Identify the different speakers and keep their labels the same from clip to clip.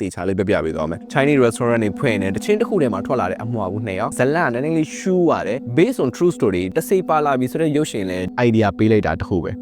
Speaker 1: တေချာလေးပြပြပေးသွားမယ် Chinese restaurant တွေဖွင့်နေတချင်းတစ်ခုထဲမှာထွက်လာတဲ့အမွှာဘူးနှစ်ယောက်ဇလန်ကနည်းနည်းလေးရှူးရတယ် based on true story တစိပါလာပြီဆိုတဲ့ရုပ်ရှင်လဲ idea ပေးလိုက်တာတစ်ခုပဲ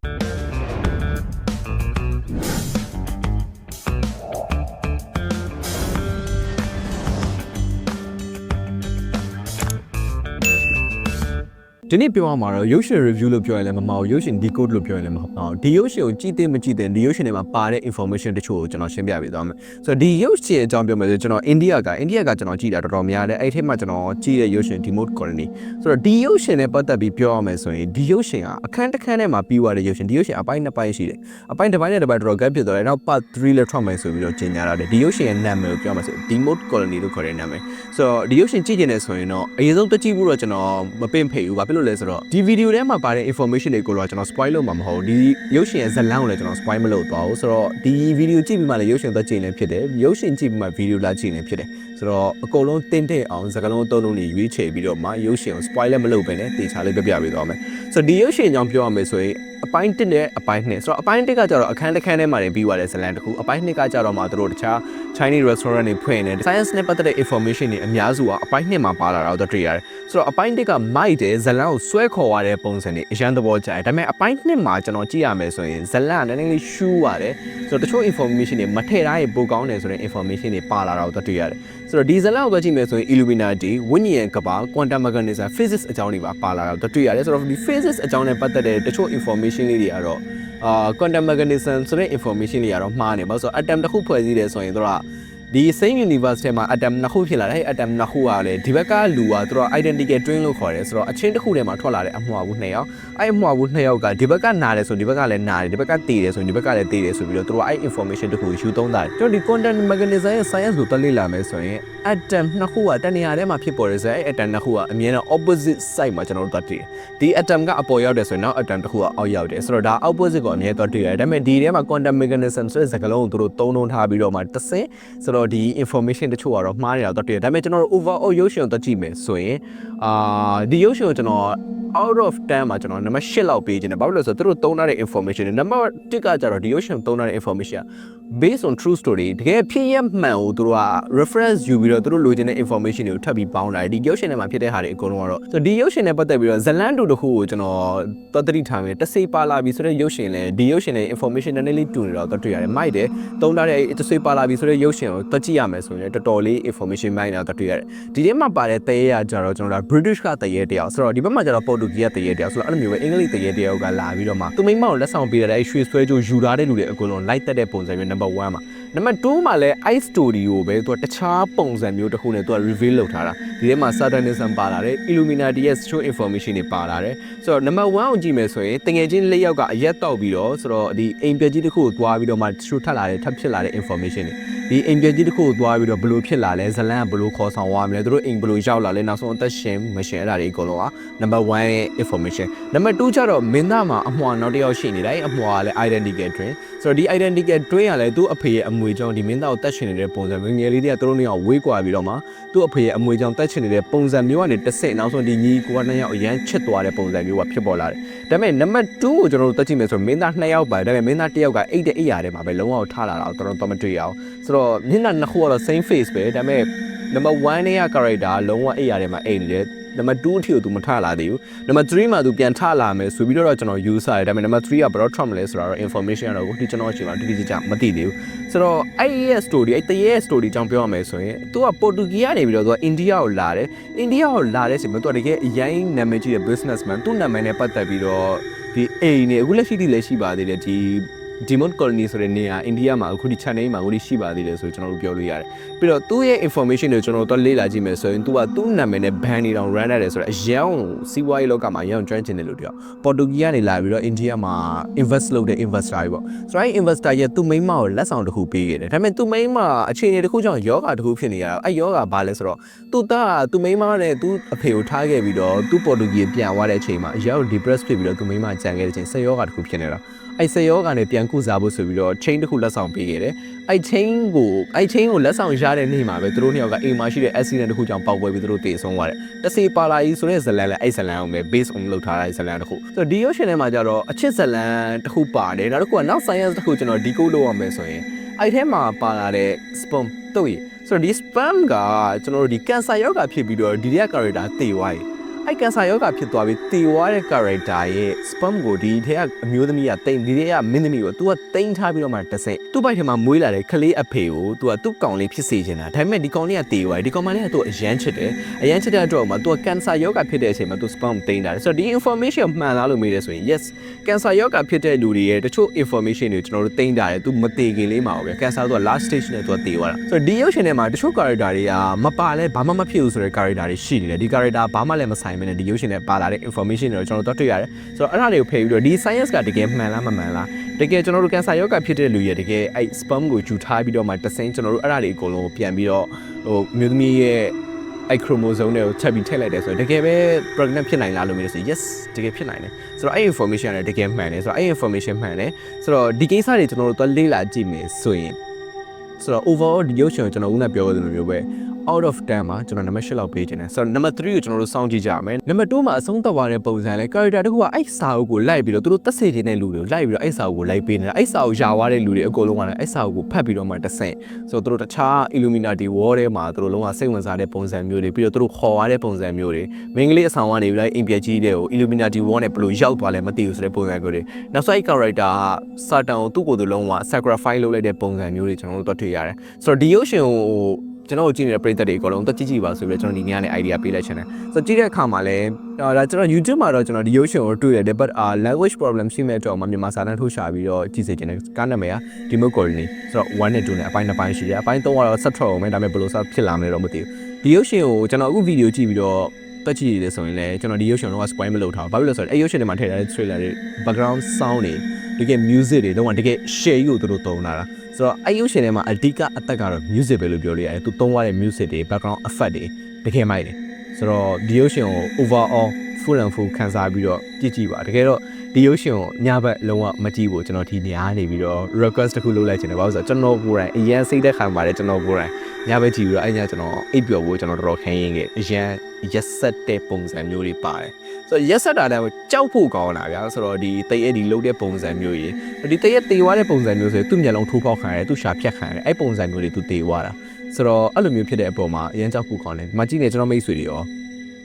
Speaker 1: ဒီနေ့ပြောရမှာတော့ရုပ်ရှင် review လို့ပြောရင်လည်းမမအောင်ရုပ်ရှင် decode လို့ပြောရင်လည်းမဟုတ်အောင်ဒီရုပ်ရှင်ကိုကြည့်သိမကြည့်သိဒီရုပ်ရှင်ထဲမှာပါတဲ့ information တချို့ကိုကျွန်တော်ရှင်းပြပေးသွားမယ်ဆိုတော့ဒီရုပ်ရှင်အကြောင်းပြောမယ်ဆိုကျွန်တော်အိန္ဒိယကအိန္ဒိယကကျွန်တော်ကြည့်တာတော်တော်များတယ်အဲ့ဒီထဲမှာကျွန်တော်ကြည့်တဲ့ရုပ်ရှင် demote colony ဆိုတော့ဒီရုပ်ရှင်နဲ့ပတ်သက်ပြီးပြောရမယ်ဆိုရင်ဒီရုပ်ရှင်ကအခန်းတစ်ခန်းထဲမှာပြီးသွားတဲ့ရုပ်ရှင်ဒီရုပ်ရှင်အပိုင်းနှစ်ပိုင်းရှိတယ်အပိုင်းတစ်ပိုင်းနဲ့တစ်ပိုင်းတော်တော် gap ဖြစ်သွားတယ်နောက် part 3လည်းထွက်မယ်ဆိုပြီးတော့ကြေညာရတယ်ဒီရုပ်ရှင်ရဲ့နာမည်ကိုပြောမယ်ဆို demote colony လို့ခေါ်တဲ့နာမည်ဆိုတော့ဒီရုပ်ရှင်ကြည့်ကျင်နေဆိုရင်တော့အရင်ဆုံးတက်ကြည့်ဖို့တော့ကျွန်တော်မပင့်ဖိတ်ဘူးဘာဖြစ်လို့လဲဆိုတော့ဒီ video ထဲမှာပါတဲ့ information တွေကိုတော့ကျွန်တော် spoil လုပ်မှာမဟုတ်ဘူးဒီရုပ်ရှင်ရဲ့ဇာတ်လမ်းကိုလည်းကျွန်တော် spoil မလုပ်သွားဘူးဆိုတော့ဒီ video ကြည့်ပြီးမှလည်းရုပ်ရှင်သက်ကြည့်လည်းဖြစ်တယ်ရုပ်ရှင်ကြည့်ပြီးမှ video လာကြည့်လည်းဖြစ်တယ်ဆိုတော့အကုန်လုံးတင်းတဲ့အောင်စကားလုံးအသုံးလုံးတွေရွေးချယ်ပြီးတော့မှရုပ်ရှင်ကို spoil လည်းမလုပ်ဘဲနဲ့တေချာလေးပြပြပေးသွားမယ်ဆိုတော့ဒီရုပ်ရှင်အကြောင်းပြောရမယ်ဆိုရင်အပိုင်း1နဲ့အပိုင်း2ဆိုတော့အပိုင်း1ကကြတော့အခန်းတစ်ခန်းထဲမှာနေပြီးသွားတဲ့ဇာတ်လမ်းတစ်ခုအပိုင်း2ကကြတော့မှတို့တခြား Chinese restaurant တွေဖွင့်နေတယ် science နဲ့ပတ်သက်တဲ့ information တွေအများစုကအပိုင်း2မှာပါလာတာတော့တွေ့ရတယ် ဆိုတော့အပိုင်း1ကမိုက်တယ်ဇလန်ကိုဆွဲခေါ်ရတဲ့ပုံစံတွေအရန်သဘောကျတယ်ဒါပေမဲ့အပိုင်း2မှာကျွန်တော်ကြည့်ရမယ်ဆိုရင်ဇလန်ကနည်းနည်းလေးရှူးရတယ်ဆိုတော့တချို့ information တွေမထည့်ထားရင်ပိုကောင်းတယ်ဆိုတဲ့ information တွေပါလာတာတော့တွေ့ရတယ်ဆိုတော့ဒီဇလန်ကိုကြည့်မယ်ဆိုရင် Illuminati ဝိညာဉ်ကဘာ quantum mechanism physics အကြောင်းတွေပါပါလာတာတော့တွေ့ရတယ်ဆိုတော့ဒီ physics အကြောင်းနဲ့ပတ်သက်တဲ့တချို့ information လေးတွေကတော့အာ quantum mechanism ဆိုတဲ့ information တွေကတော့မှားနေပါဆိုတော့ atom တစ်ခုဖွဲ့စည်းတယ်ဆိုရင်တို့က ဒီ same universe ထဲမှာ atom နှစ်ခုဖြစ်လာတယ်အဲ့ atom နှစ်ခုကလည်းဒီဘက်ကလူကသူတို့ identical twin လို့ခေါ်တယ်ဆိုတော့အချင်းတစ်ခုထဲမှာထွက်လာတဲ့အမွှာဘူးနှစ်ယောက်အဲ့အမွှာဘူးနှစ်ယောက်ကဒီဘက်ကနာတယ်ဆိုဒီဘက်ကလည်းနာတယ်ဒီဘက်ကတည်တယ်ဆိုဒီဘက်ကလည်းတည်တယ်ဆိုပြီးတော့သူတို့အဲ့ information တစ်ခုကိုယူသုံးတာကျွန်တော်ဒီ quantum mechanism ရဲ့ science ကိုတက်လေ့လာမယ်ဆိုရင် atom နှစ်ခုကတနေရာထဲမှာဖြစ်ပေါ်တယ်ဆိုရင်အဲ့ atom နှစ်ခုကအမြဲတမ်း opposite side မှာကျွန်တော်တို့တက်တည်တယ်ဒီ atom ကအပေါ်ရောက်တယ်ဆိုရင်နောက် atom တစ်ခုကအောက်ရောက်တယ်ဆိုတော့ဒါ opposite ကိုအမြဲတက်တည်ရတယ်ဒါပေမဲ့ဒီထဲမှာ quantum mechanism ဆိုတဲ့စကားလုံးကိုသူတို့သုံးနှုန်းထားပြီးတော့မှတစ်စင်းဆိုတော့ဒီ information တချို့ကတော့မှားနေတာတော့တည်တယ်ဒါပေမဲ့ကျွန်တော်တို့ overall ရုပ်ရှင်ကိုတက်ကြည့်မယ်ဆိုရင်အာဒီရုပ်ရှင်ကိုကျွန်တော် out of 10မှာကျွန်တော်နံပါတ်8လောက်ပေးခြင်းတယ်ဘာလို့လဲဆိုတော့သူတို့သုံးထားတဲ့ information တွေနံပါတ်1ကကြတော့ဒီ ocean သုံးထားတဲ့ information က based on true story တကယ်ဖြစ်ရမှန်ကိုသူတို့က reference ယူပြီးတော့သူတို့လိုချင်တဲ့ information တွေကိုထပ်ပြီးပေါင်းလာတယ်ဒီ ocean ထဲမှာဖြစ်တဲ့ဟာတွေအကုန်လုံးကတော့ဆိုတော့ဒီ ocean နဲ့ပတ်သက်ပြီးတော့ဇလန်တူတစ်ခုကိုကျွန်တော်သတိထားမယ်တစေပါလာပြီဆိုတဲ့ ocean လဲဒီ ocean နဲ့ information နည်းနည်းလေးတူနေတော့တွေ့ရတယ်မိုက်တယ်သုံးထားတဲ့တစေပါလာပြီဆိုတဲ့ ocean ကိုတွက်ကြည့်ရမယ်ဆိုရင်တော်တော်လေး information မိုက်နေတာတွေ့ရတယ်ဒီထဲမှာပါတဲ့တရေရကြတော့ကျွန်တော်တို့ British ကတရေတယောက်ဆိုတော့ဒီဘက်မှာကျတော့ Portuguese ကတရေတယောက်ဆိုတော့အဲ့လိုမျိုးပဲအင်္ဂလိပ်တရေတယောက်ကလာပြီးတော့မှသူမိမကိုလက်ဆောင်ပေးတဲ့အဲ့ရွှေဆွဲကြိုယူထားတဲ့လူတွေအကုန်လုံးလိုက်တက်တဲ့ပုံစံမျိုး number 1မှာနံပါတ်2မှာလည်း ice story ကိုပဲသူကတခြားပုံစံမျိုးတစ်ခုနဲ့သူက reveal လုပ်ထားတာဒီထဲမှာ satanism ပါလာတယ် illuminati ရဲ့ show information တွေပါလာတယ်ဆိုတော့နံပါတ်1ကိုကြည့်မယ်ဆိုရင်တငယ်ချင်းလေးယောက်ကအရက်တောက်ပြီးတော့ဆိုတော့ဒီအိမ်ပြက်ကြီးတစ်ခုကိုသွားပြီးတော့မှထူထပ်လာတဲ့ထပ်ဖြစ်လာတဲ့ information တွေ ဒီအိမ်ပြက်ကြီးတစ်ခုကိုသွားပြီးတော့ဘယ်လိုဖြစ်လာလဲဇလန်ကဘယ်လိုခေါ်ဆောင်သွားမလဲသူတို့အိမ်ဘယ်လိုရောက်လာလဲနောက်ဆုံးအသက်ရှင်မရှင်အဲ့ဒါတွေအကုန်လုံးကနံပါတ်1ရဲ့ information နံပါတ်2ကျတော့မင်းသားမှာအမွှာနောက်တစ်ယောက်ရှိနေတယ်အမွှာကလည်း identical twin ဆိုတော့ဒီ identical twin ကလည်းသူ့အဖေရဲ့အမွေကြောင့်ဒီမင်းသားကိုတက်ရှင်နေတဲ့ပုံစံမျိုးငယ်လေးတွေကသူတို့နှစ်ယောက်ဝေးကွာပြီးတော့မှသူ့အဖေရဲ့အမွေကြောင့်တက်ရှင်နေတဲ့ပုံစံမျိုးကနေတစ်ဆင့်နောက်ဆုံးဒီညီကိုကနှစ်ယောက်အရန်ချစ်သွားတဲ့ပုံစံမျိုးကဖြစ်ပေါ်လာတယ်ဒါပေမဲ့နံပါတ်2ကိုကျွန်တော်တို့တက်ကြည့်မယ်ဆိုရင်မင်းသားနှစ်ယောက်ပါတယ်ဒါပေမဲ့မင်းသားတစ်ယောက်ကအိတ်တဲ့အိတ်ရထဲမှာပဲလုံးဝထားလာတာကိုတော်တော်မတွေ့ရအောင်ဆိုတော့မျက်နှာနှစ်ခုကတော့ same face ပဲဒါပေမဲ့ number 1နဲ့က character လုံးဝအိတ်ရထဲမှာအိတ်နေတယ်နံပါတ်2အထိကို तू မထလာသေးဘူးနံပါတ်3မှာ तू ပြန်ထလာမယ်ဆိုပြီးတော့ကျွန်တော် use ရတယ်ဒါပေမဲ့နံပါတ်3ကဘယ်တော့ Trump လဲဆိုတာတော့ information ကတော့ဒီကျွန်တော်အချိန်မှာတိတိကျကျမသိသေးဘူးဆိုတော့အဲ့ဒီရဲ့ story အဲ့တရေရဲ့ story ကြောင့်ပြောရမယ်ဆိုရင် तू က Portuguese ကနေပြီးတော့ तू က India ကိုလာတယ် India ကိုလာတဲ့ချိန်မှာ तू ကတကယ်အရင်နာမည်ကြီးတဲ့ businessman သူ့နာမည်နဲ့ပတ်သက်ပြီးတော့ဒီအိမ်နေအခုလက်ရှိတည်းလည်းရှိပါသေးတယ်ဒီ Demon Colony ဆိုတဲ့နေရာအိန္ဒိယမှာအခုဒီ channel မှာအခုဒီရှိပါသေးတယ်ဆိုကျွန်တော်တို့ပြောလို့ရတယ်ပြီးတော့သူ့ရဲ့ information တွေကျွန်တော်တို့လေ့လာကြည့်မယ်ဆိုရင် तू ကသူ့နာမည်နဲ့ ban နေတောင် run ရတယ်ဆိုတော့အရောင်စီးပွားရေးလောကမှာအရောင်ကျွမ်းကျင်တယ်လို့ပြောပေါ်တူဂီကနေလာပြီးတော့အိန္ဒိယမှာ invest လုပ်တဲ့ investor တွေပေါ့ဆိုတော့အဲ့ investor ရဲ့သူ့မိန်းမကိုလက်ဆောင်တစ်ခုပေးခဲ့တယ်ဒါပေမဲ့သူ့မိန်းမအခြေအနေတစ်ခုကြောင့်ယောဂတစ်ခုဖြစ်နေရတာအဲ့ယောဂဘာလဲဆိုတော့သူ့သားသူ့မိန်းမနဲ့သူ့အဖေကိုထားခဲ့ပြီးတော့သူ့ပေါ်တူဂီပြန်သွားတဲ့အချိန်မှာအယောက် depress ဖြစ်ပြီးတော့သူ့မိန်းမကြံခဲ့တဲ့အချိန်ဆက်ယောဂတစ်ခုဖြစ်နေတာ အဲ့ဆေယောကနေပြန်ကုစားဖို့ဆိုပြီးတော့ chain တစ်ခုလက်ဆောင်ပေးခဲ့တယ်။အဲ့ chain ကိုအဲ့ chain ကိုလက်ဆောင်ရတဲ့နေ့မှာပဲသူတို့နှစ်ယောက်ကအိမ်မှာရှိတဲ့ accident တစ်ခုကြောင့်ပေါက်ပွဲပြီးသူတို့တည်ဆုံးသွားတယ်။တစီပါလာကြီးဆိုတဲ့ဇလန်လည်းအဲ့ဇလန်အောင်ပဲ base on လုပ်ထားတဲ့ဇလန်တစ်ခု။ဆိုတော့ဒီ ocean ထဲမှာကျတော့အချစ်ဇလန်တစ်ခုပါတယ်။နောက်တစ်ခုကနောက် science တစ်ခုကျွန်တော် decode လုပ်ရမယ်ဆိုရင်အဲ့ထဲမှာပါလာတဲ့ sperm တို့ရဆိုတော့ဒီ sperm ကကျွန်တော်တို့ဒီ cancer ယောဂဖြစ်ပြီးတော့ဒီတဲ့ character သေသွားပြီ အဲ့ cancer ယောဂဖြစ်သွားပြီးသေသွားတဲ့ character ရဲ့ sperm ကိုဒီထဲကအမျိုးသမီးကတိန်ဒီထဲကမင်းသမီးကို तू ကတိန်ထားပြီးတော့မှတစ်ဆင့်သူ့ဘိုက်ထဲမှာမွေးလာတဲ့ကလေးအဖေကို तू ကသူ့ကောင်လေးဖြစ်စေချင်တာဒါပေမဲ့ဒီကောင်လေးကသေသွားပြီဒီကောင်မလေးကသူ့အရန်ချစ်တယ်အရန်ချစ်တဲ့အတွက်မှာ तू က cancer ယောဂဖြစ်တဲ့အချိန်မှာ तू sperm တိန်တာတယ်ဆိုတော့ဒီ information မှန်လားလို့မေးတယ်ဆိုရင် yes cancer ယောဂဖြစ်တဲ့လူတွေရဲ့တချို့ information တွေကျွန်တော်တို့တိန်တာတယ် तू မသေခင်လေးမှာပဲ cancer သူက last stage နဲ့ तू ကသေသွားတာဆိုတော့ဒီရုပ်ရှင်ထဲမှာတချို့ character တွေကမပါလဲဘာမှမဖြစ်ဘူးဆိုတဲ့ character တွေရှိနေတယ်ဒီ character ဘာမှလည်းမဆိုင် ်ဘဲနဲ့ဒီရုပ်ရှင်ထဲပါလာတဲ့ information တွေကိုကျွန်တော်တို့တွေ့ရတယ်ဆိုတော့အဲ့ဒါတွေကိုဖယ်ပြီးတော့ဒီ science ကတကယ်မှန်လားမမှန်လားတကယ်ကျွန်တော်တို့ cancer ယောဂဖြစ်တဲ့လူရဲ့တကယ်အဲ့ sperm ကိုယူထားပြီးတော့မှတဆင်းကျွန်တော်တို့အဲ့ဒါတွေအကုန်လုံးပြန်ပြီးတော့ဟိုမြို့သမီးရဲ့အဲ့ chromosome တွေကိုချက်ပြီးထည့်လိုက်တယ်ဆိုတော့တကယ်ပဲ pregnant ဖြစ်နိုင်လားလို့မေးလို့ဆို yes တကယ်ဖြစ်နိုင်တယ်ဆိုတော့အဲ့ information ကတကယ်မှန်တယ်ဆိုတော့အဲ့ information မှန်တယ်ဆိုတော့ဒီကိစ္စတွေကျွန်တော်တို့သွားလေ့လာကြည့်မယ်ဆိုရင်ဆိုတော့ overall ဒီရုပ်ရှင်ကိုကျွန်တော်ဦးနဲ့ပြောရသလိုမျိုးပဲ out of 10မှာကျွန်တော်နံပါတ်8လောက်ပေးခြင်းတယ်ဆိုတော့နံပါတ်3ကိုကျွန်တော်တို့စောင့်ကြည့်ကြရမယ်နံပါတ်2မှာအဆုံးသတ်သွားတဲ့ပုံစံလဲ character တခုကအဲ့စာအုပ်ကိုလိုက်ပြီးတော့သူတို့တက်စေခြင်းတဲ့လူတွေကိုလိုက်ပြီးတော့အဲ့စာအုပ်ကိုလိုက်ပေးနေတာအဲ့စာအုပ်ယာသွားတဲ့လူတွေအကုန်လုံးကလည်းအဲ့စာအုပ်ကိုဖတ်ပြီးတော့မှတဆင့်ဆိုတော့သူတို့တခြား Illuminati war ထဲမှာသူတို့လုံးဝစိတ်ဝင်စားတဲ့ပုံစံမျိုးတွေပြီးတော့သူတို့ခေါ်ရတဲ့ပုံစံမျိုးတွေမင်းကလေးအဆောင်ကနေပြီးလိုက်အိမ်ပြကြီးတဲ့ကို Illuminati war နဲ့ဘယ်လိုရောက်သွားလဲမသိဘူးဆိုတဲ့ပုံစံမျိုးတွေနောက်ဆုံးအဲ့ character ကစာတန်ကိုသူ့ကိုယ်သူလုံးဝ sacrifice လုပ်လိုက်တဲ့ပုံစံမျိုးတွေကျွန်တော်တို့တွေ့ရတယ်ဆိုတော့ဒီရုပ်ရှင်ကို ကျွန်တော်တို့ကြည့်နေတဲ့ပရိသတ်တွေအကုန်လုံးတက်ကြည့်ကြည့်ပါဆိုပြီးတော့ကျွန်တော်ဒီနေ့ကနေ idea ပေးလိုက်ချင်တယ်ဆိုတော့ကြည့်တဲ့အခါမှာလည်းဒါကျွန်တော် YouTube မှာတော့ကျွန်တော်ဒီရုပ်ရှင်ကိုတွေ့ရတယ် but uh language problem ရှိမဲ့အတွက်မှမြန်မာစာတန်းထုတ်ရှာပြီးတော့ကြည့်စေချင်တယ်ကားနာမည်က Demo Colony ဆိုတော့1နဲ့2နဲ့အပိုင်း2ပိုင်းရှိတယ်အပိုင်း3ကတော့ဆက်ထွက်အောင်မယ်ဒါပေမဲ့ဘယ်လိုဆက်ဖြစ်လာမလဲတော့မသိဘူးဒီရုပ်ရှင်ကိုကျွန်တော်အခုဗီဒီယိုကြည့်ပြီးတော့ တွက်ကြည့်ရဆိုရင်လည်းကျွန်တော်ဒီရုပ်ရှင်တော့ spoil မလုပ်ထားဘူး။ဘာဖြစ်လို့လဲဆိုတော့အဲ့ရုပ်ရှင်တွေမှာထည့်ထားတဲ့ trailer တွေ background sound တွေတကယ် music တွေတော့တကယ် share ကိုသူတို့သုံးလာတာ။ဆိုတော့အဲ့ရုပ်ရှင်ထဲမှာအဓိကအသက်ကတော့ music ပဲလို့ပြောလို့ရတယ်။သူသုံးရတဲ့ music တွေ background effect တွေတကယ်မိုက်တယ်။ဆိုတော့ဒီရုပ်ရှင်ကို overall full and full ခန်းစားပြီးတော့ကြည့်ကြည့်ပါ။တကယ်တော့ဒီရုပ်ရှင်ကိုညဘက်လုံးဝမကြည့်ဘူးကျွန်တော်ဒီနေရာနေပြီးတော့ request တစ်ခုလုပ်လိုက်ချင်တယ်။ဘာလို့လဲဆိုတော့ကျွန်တော်ကိုယ်တိုင်အရင်စိတ်သက်ခံပါတယ်ကျွန်တော်ကိုယ်တိုင်ညဘက်ကြည့်ပြီးတော့အဲ့ညကျွန်တော်အိပ်ပျော်ဖို့ကျွန်တော်တော်တော်ခင်းရင်းခဲ့အရင်ရက်ဆက်တဲ့ပုံစံမျိုးတွေပါတယ်ဆိုတော့ရက်ဆက်တာလည်းကြောက်ဖို့ကောင်းတာဗျာဆိုတော့ဒီတိတ်အဲ့ဒီလုတ်တဲ့ပုံစံမျိုးကြီးဒီတိတ်ရဲ့တေသွားတဲ့ပုံစံမျိုးဆိုရင်သူ့မျက်လုံးထိုးပေါက်ခံရတယ်သူ့ရှာဖြတ်ခံရတယ်အဲ့ပုံစံမျိုးတွေသူတေသွားတာဆိုတော့အဲ့လိုမျိုးဖြစ်တဲ့အပေါ်မှာအရင်ကြောက်ဖို့ကောင်းတယ်ဒီမှာကြည့်နေကျွန်တော်မိတ်ဆွေတွေရော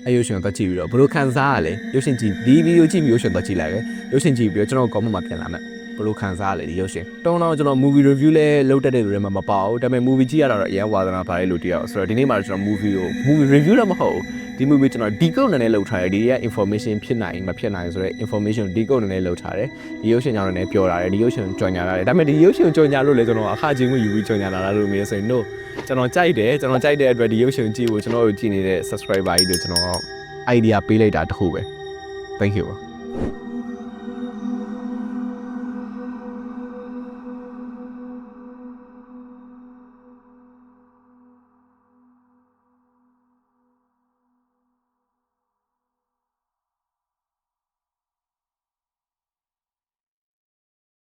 Speaker 1: အဲ့ရုပ်ရှင်ကိုကြည့်ပြီးတော့ဘယ်လိုခံစားရလဲရုပ်ရှင်ကြည့်ဒီဗီဒီယိုကြည့်ပြီးရုပ်ရှင်တော့ကြည့်လိုက်ပဲရုပ်ရှင်ကြည့်ပြီးတော့ကျွန်တော် comment မှာပြန်လာမယ်ဘယ်လိုခံစားရလဲဒီရုပ်ရှင်တုံးတော့ကျွန်တော် movie review လဲလုပ်တတ်တဲ့လူတွေမှမပါဘူးဒါပေမဲ့ movie ကြည့်ရတာတော့အရင်ဝါသနာပါတယ်လို့တရားဆိုတော့ဒီနေ့မှာကျွန်တော် movie ကို movie review တော့မဟုတ်ဘူးဒီ movie ကျွန်တော် decode နဲ့လုပ်ထားတယ်ဒီရဲ့ information ဖြစ်နိုင်မဖြစ်နိုင်ဆိုတော့ information decode နဲ့လုပ်ထားတယ်ဒီရုပ်ရှင်ကြောင့်လည်းပြောထားတယ်ဒီရုပ်ရှင်ကြော်ညာထားတယ်ဒါပေမဲ့ဒီရုပ်ရှင်ကြော်ညာလို့လည်းကျွန်တော်အခချင်းကိုယူပြီးကြော်ညာလာတာလို့မျိုးဆိုရင် no ကျွန်တော်ကြိုက်တယ်ကျွန်တော်ကြိုက်တဲ့အတွက်ဒီရုပ်ရှင်ကြည့်ဖို့ကျွန်တော်တို့ကြည့်နေတဲ့ subscriber ကြီးတို့ကျွန်တော် idea ပေးလိုက်တာတခုပဲ thank you